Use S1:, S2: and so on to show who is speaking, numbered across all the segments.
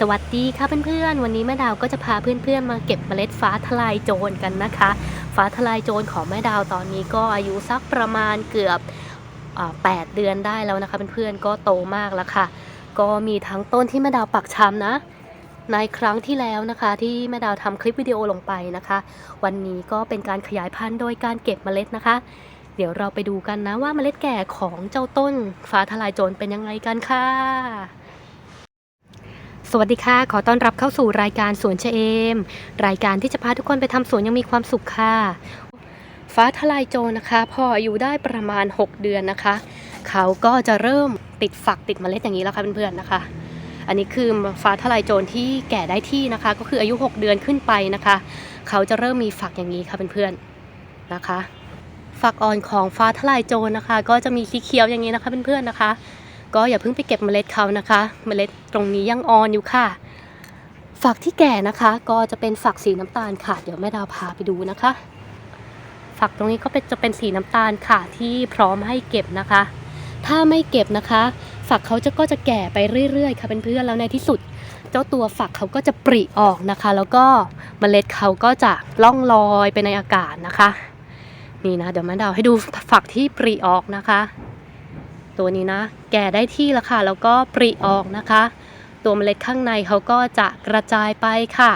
S1: สวัสดีค่ะเพื่อนๆ วันนี้แม่ดาวก็จะพาเพื่อนๆ มาเก็บเมล็ดฟ้าทลายโจรกันนะคะ ฟ้าทลายโจรของแม่ดาวตอนนี้ก็อายุสักประมาณเกือบอ8เดือนได้แล้วนะคะเพื่อนๆ ก็โตมากแล้วค่ะ ก็มีทั้งต้นที่แม่ดาวปักชำนะ ในครั้งที่แล้วนะคะที่แม่ดาวทำคลิปวิดีโอลงไปนะคะ วันนี้ก็เป็นการขยายพันธุ์โดยการเก็บเมล็ดนะคะ เดี๋ยวเราไปดูกันนะว่าเมล็ดแก่ของเจ้าต้นฟ้าทลายโจรเป็นยังไงกันค่ะ สวัสดีค่ะ ขอต้อนรับเข้าสู่รายการสวนเชเอม รายการที่จะพาทุกคนไปทำสวนอยังมีความสุขค่ะ ฟ้าทลายโจรนะคะ พออายุได้ประมาณ 6 เดือนนะคะ เขาก็จะเริ่มติดฝักติดเมล็ดอย่างนี้แล้วค่ะเพื่อนๆนะคะ อันนี้คือฟ้าทลายโจรที่แก่ได้ที่นะคะ ก็คืออายุ 6 เดือนขึ้นไปนะคะ เขาจะเริ่มมีฝักอย่างนี้ค่ะเพื่อนๆนะคะ ฝักอ่อนของฟ้าทลายโจรนะคะ ก็จะมีสีเขียวอย่างนี้นะคะเพื่อนๆนะคะ ก็อย่าเพิ่งไปเก็บเมล็ดเขานะคะ เมล็ดตรงนี้ยังอ่อนอยู่ค่ะ ฝักที่แก่นะคะก็จะเป็นฝักสีน้ำตาลค่ะ เดี๋ยวแม่ดาวพาไปดูนะคะ ฝักตรงนี้ก็เป็นจะเป็นสีน้ำตาลค่ะที่พร้อมให้เก็บนะคะ ถ้าไม่เก็บนะคะ ฝักเขาจะก็จะแก่ไปเรื่อยๆ ค่ะเพื่อนๆแล้วในที่สุด เจ้าตัวฝักเขาก็จะปริออกนะคะ แล้วก็เมล็ดเขาก็จะล่องลอยไปในอากาศนะคะ นี่นะเดี๋ยวแม่ดาวให้ดูฝักที่ปริออกนะคะ ตัวนี้นะ แก่ได้ที่แล้วค่ะ แล้วก็ปริออกนะคะ ตัวเมล็ดข้างในเขาก็จะกระจายไปค่ะ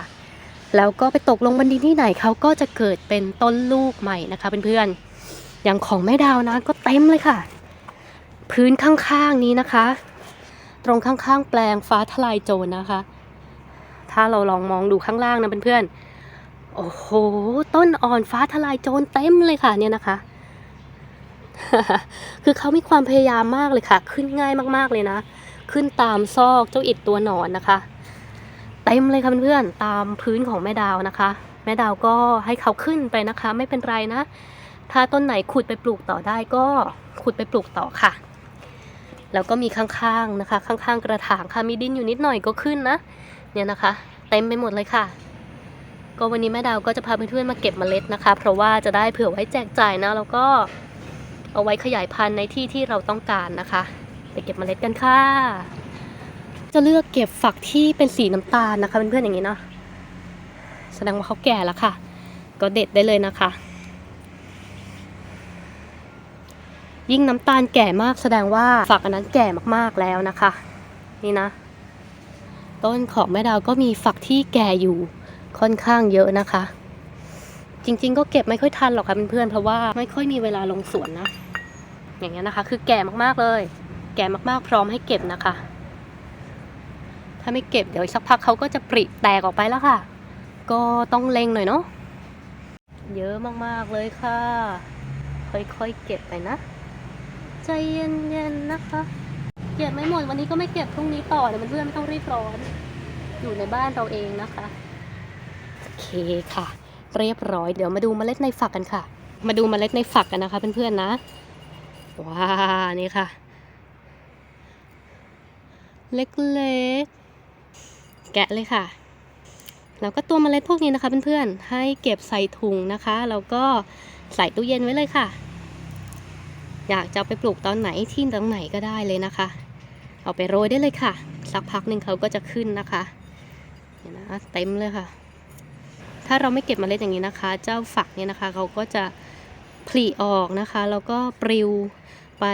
S1: แล้วก็ไปตกลงบนดินที่ไหนเขาก็จะเกิดเป็นต้นลูกใหม่นะคะเพื่อนๆอย่างของแม่ดาวนะก็เต็มเลยค่ะ พื้นข้างๆนี้นะคะ ตรงข้างๆ แปลงฟ้าทลายโจรนะคะ ถ้าเราลองมองดูข้างล่างนะเพื่อนๆโอ้โห ต้นอ่อนฟ้าทลายโจรเต็มเลยค่ะเนี่ยนะคะ คือเขามีความพยายามมากเลยค่ะ ขึ้นง่ายมากๆเลยนะ ขึ้นตามซอกเจ้าอิดตัวหนอนนะคะ เต็มเลยค่ะเพื่อนๆตามพื้นของแม่ดาวนะคะ แม่ดาวก็ให้เขาขึ้นไปนะคะ ไม่เป็นไรนะ ถ้าต้นไหนขุดไปปลูกต่อได้ก็ขุดไปปลูกต่อค่ะ แล้วก็มีข้างๆนะคะ ข้างๆ กระถางค่ะมีดินอยู่นิดหน่อยก็ขึ้นนะ เนี่ยนะคะ เต็มไปหมดเลยค่ะก็วันนี้แม่ดาวก็จะพาเพื่อนๆมาเก็บเมล็ดนะคะ เพราะว่าจะได้เผื่อไว้แจกจ่ายนะแล้วก็ เอาไว้ขยายพันธุ์ในที่ที่เราต้องการนะคะ ไปเก็บเมล็ดกันค่ะ จะเลือกเก็บฝักที่เป็นสีน้ำตาลนะคะเพื่อนๆอย่างนี้เนาะแสดงว่าเขาแก่แล้วค่ะ ก็เด็ดได้เลยนะคะ ยิ่งน้ำตาลแก่มากแสดงว่าฝักอันนั้นแก่มากๆแล้วนะคะ นี่นะ ต้นของแม่ดาวก็มีฝักที่แก่อยู่ค่อนข้างเยอะนะคะ จริง ๆ ก็เก็บไม่ค่อยทันหรอกค่ะเพื่อนๆเพราะว่าไม่ค่อยมีเวลาลงสวนนะ อย่างเงี้ยนะคะ คือแก่มากๆเลย แก่มากๆพร้อมให้เก็บนะคะ ถ้าไม่เก็บเดี๋ยวสักพักเขาก็จะปริแตกออกไปแล้วค่ะ ก็ต้องเล็งหน่อยเนาะเยอะมากๆเลยค่ะ ค่อยๆเก็บไปนะ ใจเย็นๆนะคะ เก็บไม่หมดวันนี้ก็ไม่เก็บพรุ่งนี้ต่อเดี๋ยวเพื่อนไม่ต้องรีบร้อน อยู่ในบ้านเราเองนะคะ โอเคค่ะ เรียบร้อยเดี๋ยวมาดูเมล็ดในฝักกันค่ะ มาดูเมล็ดในฝักกันนะคะเพื่อนๆนะว้านี่ค่ะ เล็กๆ แกะเลยค่ะ แล้วก็ตัวเมล็ดพวกนี้นะคะเพื่อนๆ ให้เก็บใส่ถุงนะคะ แล้วก็ใส่ตู้เย็นไว้เลยค่ะ อยากจะไปปลูกตอนไหนที่ตรงไหนก็ได้เลยนะคะ เอาไปโรยได้เลยค่ะ สักพักหนึ่งเขาก็จะขึ้นนะคะเนี่ยนะเต็มเลยค่ะ ถ้าเราไม่เก็บเมล็ดอย่างนี้นะคะ เจ้าฝักเนี่ยนะคะเขาก็จะผลิออกนะคะแล้วก็ปลิวไป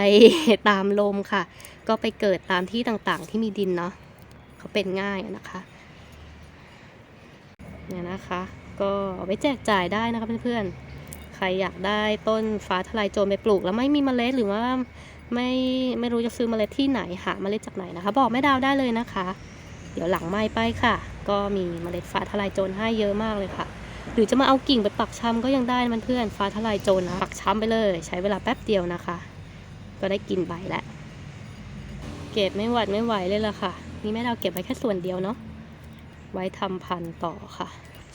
S1: ตามลมค่ะ ก็ไปเกิดตามที่ต่างๆ ที่มีดินเนาะเขาเป็นง่ายนะคะเนี่ยนะคะก็เอาไว้แจกจ่ายได้นะคะเพื่อนๆ ใครอยากได้ต้นฟ้าทลายโจรไปปลูก แล้วไม่มีเมล็ดหรือว่าไม่ไม่รู้จะซื้อเมล็ดที่ไหนหาเมล็ดจากไหนนะคะ บอกแม่ดาวได้เลยนะคะ เดี๋ยวหลังไม้ไปค่ะ ก็มีเมล็ดฟ้าทลายโจรให้เยอะมากเลยค่ะ หรือจะมาเอากิ่งไปปักช้ำก็ยังได้นะเพื่อนฟ้าทลายโจรนะปักช้ำไปเลย ใช้เวลาแป๊บเดียวนะคะ ก็ได้กินใบแล้วเก็บไม่หวัดไม่ไหวเลยล่ะค่ะ นี่แม่ดาวเก็บไว้แค่ส่วนเดียวเนาะไว้ทำพันธุ์ต่อค่ะ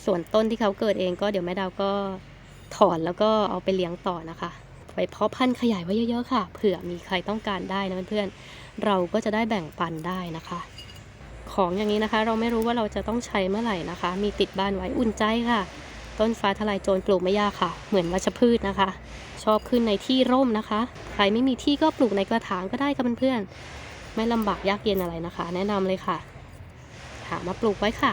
S1: ส่วนต้นที่เขาเกิดเองก็เดี๋ยวแม่ดาวก็ถอนแล้วก็เอาไปเลี้ยงต่อนะคะไปเพาะพันธุ์ขยายไว้เยอะๆค่ะ เผื่อมีใครต้องการได้นะเพื่อนๆเราก็จะได้แบ่งปันได้นะคะ ของอย่างนี้นะคะ เราไม่รู้ว่าเราจะต้องใช้เมื่อไหร่นะคะ มีติดบ้านไว้อุ่นใจค่ะ ต้นฟ้าทลายโจรปลูกไม่ยากค่ะ เหมือนวัชพืชนะคะ ชอบขึ้นในที่ร่มนะคะ ใครไม่มีที่ก็ปลูกในกระถางก็ได้ค่ะเพื่อนๆไม่ลำบากยากเย็นอะไรนะคะ แนะนำเลยค่ะถหามาปลูกไว้ค่ะ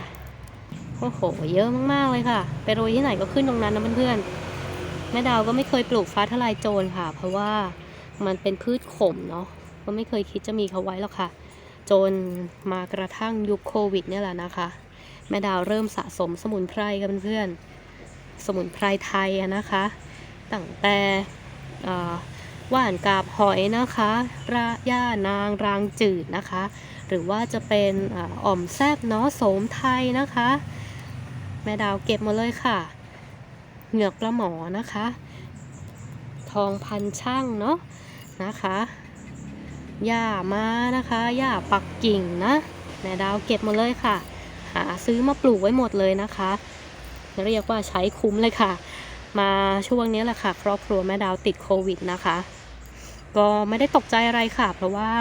S1: โอ้โห เยอะมากๆเลยค่ะ ไปโรยที่ไหนก็ขึ้นตรงนั้นนะเพื่อนๆแม่ดาวก็ไม่เคยปลูกฟ้าทลายโจรค่ะ เพราะว่ามันเป็นพืชขมเนาะก็ไม่เคยคิดจะมีเขาไว้หรอกค่ะ จนมากระทั่งยุคโควิดเนี่ยแหละนะคะ แม่ดาวเริ่มสะสมสมุนไพรกันเพื่อนสมุนไพรไทยนะคะตั้งแต่ว่านกาบหอยนะคะระย่านางรางจืดนะคะ หรือว่าจะเป็นอาอ่อมแซบเนาะโสมไทยนะคะ แม่ดาวเก็บมาเลยค่ะ เหงือกปลาหมอนะคะ ทองพันช่างเนาะนะคะ หญ้าม้านะคะหญ้าปักกิ่งนะแม่ดาวเก็บหมาเลยค่ะ หาซื้อมาปลูกไว้หมดเลยนะคะ เรียกว่าใช้คุ้มเลยค่ะ มาช่วงนี้แหละค่ะ ครอบครัวแม่ดาวติดโควิดนะคะ ก็ไม่ได้ตกใจอะไรค่ะ เพราะว่า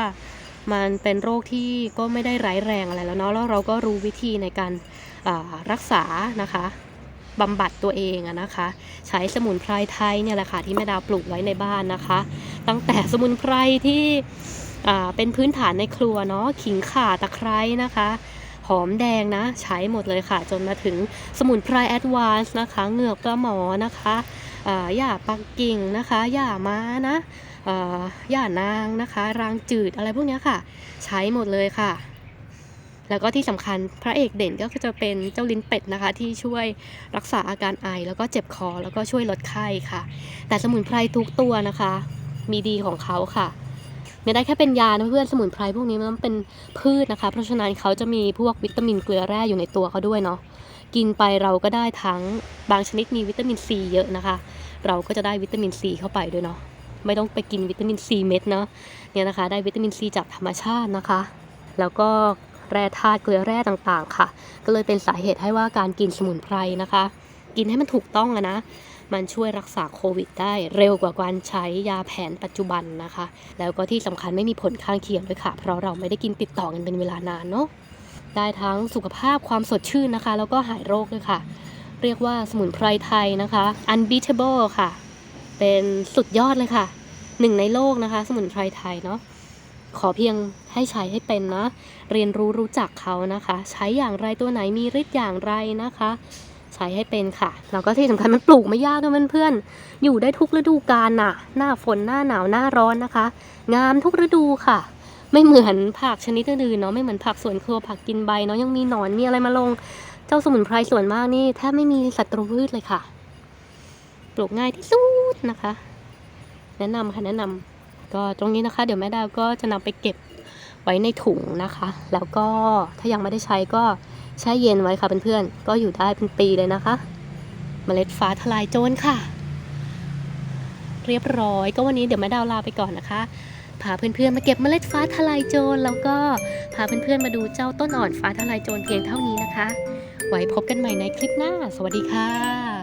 S1: มันเป็นโรคที่ก็ไม่ได้ร้ายแรงอะไรแล้วเนาะแล้วเราก็รู้วิธีในการรักษานะคะบำบัดตัวเองอะนะคะ ใช้สมุนไพรไทยเนี่ยแหละค่ะที่แม่ดาวปลูกไว้ในบ้านนะคะ ตั้งแต่สมุนไพรที่ เป็นพื้นฐานในครัวเนาะขิงข่าตะไคร้นะคะหอมแดงนะ ใช้หมดเลยค่ะ จนมาถึงสมุนไพรแอดวานซ์นะคะ เงือกปลาหมอนะคะหญ้าปักกิ่งนะคะหญ้าม้านะหญ้านางนะคะ รางจืดอะไรพวกนี้ค่ะ ใช้หมดเลยค่ะ แล้วก็ที่สำคัญพระเอกเด่นก็จะเป็นเจ้าลิ้นเป็ดนะคะ ที่ช่วยรักษาอาการไอ แล้วก็เจ็บคอแล้วก็ช่วยลดไข้ค่ะ แต่สมุนไพรทุกตัวนะคะ มีดีของเขาค่ะ ไม่ได้แค่เป็นยานะเพื่อนสมุนไพรพวกนี้มันเป็นพืชนะคะ เพราะฉะนั้นเขาจะมีพวกวิตามินเกลือแร่อยู่ในตัวเขาด้วยเนาะกินไปเราก็ได้ทั้งบางชนิดมีวิตามินซีเยอะนะคะ เราก็จะได้วิตามินซีเข้าไปด้วยเนาะไม่ต้องไปกินวิตามินซีเม็ดเนาะเนี่ยนะคะ ได้วิตามินซีจากธรรมชาตินะคะ แล้วก็แร่ธาตุเกลือแร่ต่างๆ ค่ะ ก็เลยเป็นสาเหตุให้ว่าการกินสมุนไพรนะคะ กินให้มันถูกต้องอะนะ มันช่วยรักษาโควิดได้เร็วกว่าการใช้ยาแผนปัจจุบันนะคะ แล้วก็ที่สำคัญไม่มีผลข้างเคียงด้วยค่ะ เพราะเราไม่ได้กินติดต่อกันเป็นเวลานานเนาะได้ทั้งสุขภาพความสดชื่นนะคะ แล้วก็หายโรคด้วยค่ะ เรียกว่าสมุนไพรไทยนะคะ unbeatable ค่ะ เป็นสุดยอดเลยค่ะหนึ่งในโลกนะคะ สมุนไพรไทยเนาะขอเพียงให้ใช้ให้เป็นนะ เรียนรู้รู้จักเขานะคะ ใช้อย่างไรตัวไหนมีฤทธิ์อย่างไรนะคะ ใช้ให้เป็นค่ะ แล้วก็ที่สำคัญมันปลูกไม่ยากนะเพื่อนๆอยู่ได้ทุกฤดูกาลน่ะ หน้าฝนหน้าหนาวหน้าร้อนนะคะ งามทุกฤดูค่ะ ไม่เหมือนผักชนิดอื่นเนาะไม่เหมือนผักสวนครัวผักกินใบเนาะยังมีหนอนมีอะไรมาลง เจ้าสมุนไพรส่วนมากนี่แทบไม่มีศัตรูพืชเลยค่ะ ปลูกง่ายที่สุดนะคะ แนะนำค่ะแนะนำก็ตรงนี้นะคะ เดี๋ยวแม่ดาวก็จะนำไปเก็บไว้ในถุงนะคะ แล้วก็ถ้ายังไม่ได้ใช้ก็ แช่เย็นไว้ค่ะเพื่อนๆ ก็อยู่ได้เป็นปีเลยนะคะ เมล็ดฟ้าทลายโจรค่ะ เรียบร้อย ก็วันนี้เดี๋ยวแม่ดาวลาไปก่อนนะคะพาเพื่อนๆมาเก็บเมล็ดฟ้าทลายโจรแล้วก็พาเพื่อนๆมาดูเจ้าต้นอ่อนฟ้าทลายโจรเพียงเท่านี้นะคะ ไว้พบกันใหม่ในคลิปหน้า สวัสดีค่ะ